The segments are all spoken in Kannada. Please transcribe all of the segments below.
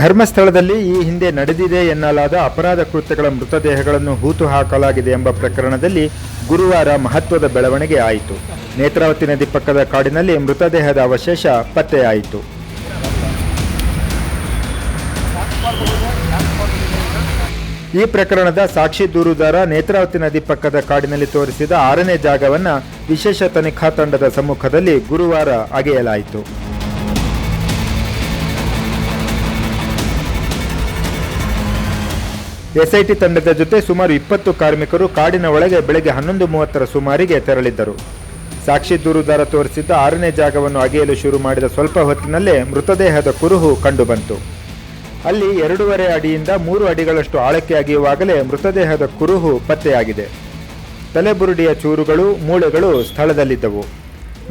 ಧರ್ಮಸ್ಥಳದಲ್ಲಿ ಈ ಹಿಂದೆ ನಡೆದಿದೆ ಎನ್ನಲಾದ ಅಪರಾಧ ಕೃತ್ಯಗಳ ಮೃತದೇಹಗಳನ್ನು ಹೂತು ಹಾಕಲಾಗಿದೆ ಎಂಬ ಪ್ರಕರಣದಲ್ಲಿ ಗುರುವಾರ ಮಹತ್ವದ ಬೆಳವಣಿಗೆ ಆಯಿತು. ನೇತ್ರಾವತಿ ನದಿ ಪಕ್ಕದ ಕಾಡಿನಲ್ಲಿ ಮೃತದೇಹದ ಅವಶೇಷ ಪತ್ತೆಯಾಯಿತು. ಈ ಪ್ರಕರಣದ ಸಾಕ್ಷಿ ದೂರುದಾರ ನೇತ್ರಾವತಿ ನದಿ ಪಕ್ಕದ ಕಾಡಿನಲ್ಲಿ ತೋರಿಸಿದ ಆರನೇ ಜಾಗವನ್ನು ವಿಶೇಷ ತನಿಖಾ ತಂಡದ ಸಮ್ಮುಖದಲ್ಲಿ ಗುರುವಾರ ಅಗೆಯಲಾಯಿತು. ಎಸ್ಐಟಿ ತಂಡದ ಜೊತೆ ಸುಮಾರು ಇಪ್ಪತ್ತು ಕಾರ್ಮಿಕರು ಕಾಡಿನ ಒಳಗೆ ಬೆಳಗ್ಗೆ ಹನ್ನೊಂದು ಮೂವತ್ತರ ಸುಮಾರಿಗೆ ತೆರಳಿದ್ದರು. ಸಾಕ್ಷಿ ದೂರುದಾರ ತೋರಿಸಿದ್ದ ಆರನೇ ಜಾಗವನ್ನು ಅಗೆಯಲು ಶುರು ಮಾಡಿದ ಸ್ವಲ್ಪ ಹೊತ್ತಿನಲ್ಲೇ ಮೃತದೇಹದ ಕುರುಹು ಕಂಡುಬಂತು. ಅಲ್ಲಿ ಎರಡೂವರೆ ಅಡಿಯಿಂದ ಮೂರು ಅಡಿಗಳಷ್ಟು ಆಳಕ್ಕೆ ಅಗೆಯುವಾಗಲೇ ಮೃತದೇಹದ ಕುರುಹು ಪತ್ತೆಯಾಗಿದೆ. ತಲೆಬುರುಡಿಯ ಚೂರುಗಳು, ಮೂಳೆಗಳು ಸ್ಥಳದಲ್ಲಿದ್ದವು.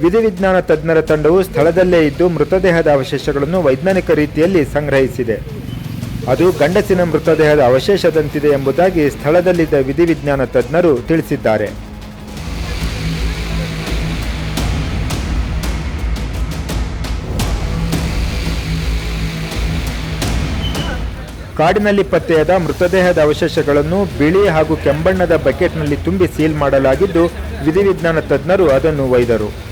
ವಿಧಿವಿಜ್ಞಾನ ತಜ್ಞರ ತಂಡವು ಸ್ಥಳದಲ್ಲೇ ಇದ್ದು ಮೃತದೇಹದ ಅವಶೇಷಗಳನ್ನು ವೈಜ್ಞಾನಿಕ ರೀತಿಯಲ್ಲಿ ಸಂಗ್ರಹಿಸಿದೆ. ಅದು ಗಂಡಸಿನ ಮೃತದೇಹದ ಅವಶೇಷದಂತಿದೆ ಎಂಬುದಾಗಿ ಸ್ಥಳದಲ್ಲಿದ್ದ ವಿಧಿವಿಜ್ಞಾನ ತಜ್ಞರು ತಿಳಿಸಿದ್ದಾರೆ. ಕಾಡಿನಲ್ಲಿ ಪತ್ತೆಯಾದ ಮೃತದೇಹದ ಅವಶೇಷಗಳನ್ನು ಬಿಳಿ ಹಾಗೂ ಕೆಂಬಣ್ಣದ ಬಕೆಟ್ನಲ್ಲಿ ತುಂಬಿ ಸೀಲ್ ಮಾಡಲಾಗಿದ್ದು, ವಿಧಿವಿಜ್ಞಾನ ತಜ್ಞರು ಅದನ್ನು ಒಯ್ದರು.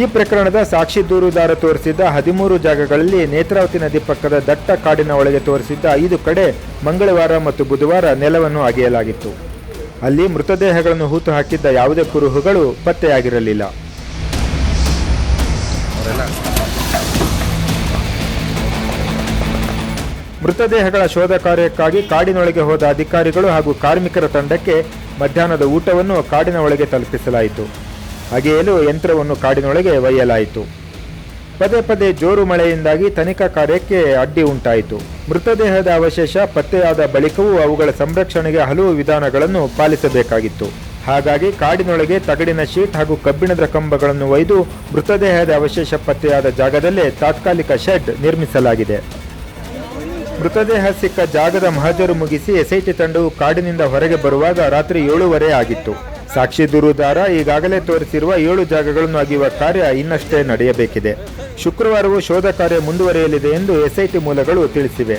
ಈ ಪ್ರಕರಣದ ಸಾಕ್ಷಿ ದೂರುದಾರ ತೋರಿಸಿದ್ದ ಹದಿಮೂರು ಜಾಗಗಳಲ್ಲಿ ನೇತ್ರಾವತಿ ನದಿ ಪಕ್ಕದ ದಟ್ಟ ಕಾಡಿನ ಒಳಗೆ ತೋರಿಸಿದ್ದ ಐದು ಕಡೆ ಮಂಗಳವಾರ ಮತ್ತು ಬುಧವಾರ ನೆಲವನ್ನು ಅಗೆಯಲಾಗಿತ್ತು. ಅಲ್ಲಿ ಮೃತದೇಹಗಳನ್ನು ಹೂತು ಹಾಕಿದ್ದ ಯಾವುದೇ ಕುರುಹುಗಳು ಪತ್ತೆಯಾಗಿರಲಿಲ್ಲ. ಮೃತದೇಹಗಳ ಶೋಧ ಕಾರ್ಯಕ್ಕಾಗಿ ಕಾಡಿನೊಳಗೆ ಹೋದ ಅಧಿಕಾರಿಗಳು ಹಾಗೂ ಕಾರ್ಮಿಕರ ತಂಡಕ್ಕೆ ಮಧ್ಯಾಹ್ನದ ಊಟವನ್ನು ಕಾಡಿನ ಒಳಗೆ ತಲುಪಿಸಲಾಯಿತು. ಅಗೆಯಲು ಯಂತ್ರವನ್ನು ಕಾಡಿನೊಳಗೆ ಒಯ್ಯಲಾಯಿತು. ಪದೇ ಪದೇ ಜೋರು ಮಳೆಯಿಂದಾಗಿ ತನಿಖಾ ಕಾರ್ಯಕ್ಕೆ ಅಡ್ಡಿ ಉಂಟಾಯಿತು. ಮೃತದೇಹದ ಅವಶೇಷ, ಪತ್ತೆಯಾದ ಬಳಿಕವೂ ಅವುಗಳ ಸಂರಕ್ಷಣೆಗೆ ಹಲವು ವಿಧಾನಗಳನ್ನು ಪಾಲಿಸಬೇಕಾಗಿತ್ತು. ಹಾಗಾಗಿ ಕಾಡಿನೊಳಗೆ ತಗಡಿನ ಶೀಟ್ ಹಾಗೂ ಕಬ್ಬಿಣದ ಕಂಬಗಳನ್ನು ಒಯ್ದು ಮೃತದೇಹದ ಅವಶೇಷ, ಪತ್ತೆಯಾದ ಜಾಗದಲ್ಲೇ ತಾತ್ಕಾಲಿಕ ಶೆಡ್ ನಿರ್ಮಿಸಲಾಗಿದೆ. ಮೃತದೇಹ ಸಿಕ್ಕ ಜಾಗದ ಮಹಜರು ಮುಗಿಸಿ ಎಸ್ಐಟಿ ತಂಡವು ಕಾಡಿನಿಂದ ಹೊರಗೆ ಬರುವಾಗ ರಾತ್ರಿ ಏಳೂವರೆ ಆಗಿತ್ತು. ಸಾಕ್ಷಿ ದೂರುದಾರ ಈಗಾಗಲೇ ತೋರಿಸಿರುವ ಏಳು ಜಾಗಗಳನ್ನು ಅಗೆಯುವ ಕಾರ್ಯ ಇನ್ನಷ್ಟೇ ನಡೆಯಬೇಕಿದೆ. ಶುಕ್ರವಾರವೂ ಶೋಧ ಕಾರ್ಯ ಮುಂದುವರಿಯಲಿದೆ ಎಂದು ಎಸ್ಐಟಿ ಮೂಲಗಳು ತಿಳಿಸಿವೆ.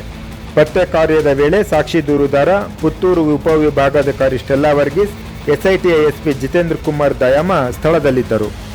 ಪತ್ತೆ ಕಾರ್ಯದ ವೇಳೆ ಸಾಕ್ಷಿ ದೂರುದಾರ, ಪುತ್ತೂರು ಉಪವಿಭಾಗಾಧಿಕಾರಿ ಸ್ಟೆಲ್ಲಾ ವರ್ಗೀಸ್, ಎಸ್ಐಟಿಯ ಎಸ್ಪಿ ಜಿತೇಂದ್ರ ಕುಮಾರ್ ದಯಾಮ ಸ್ಥಳದಲ್ಲಿದ್ದರು.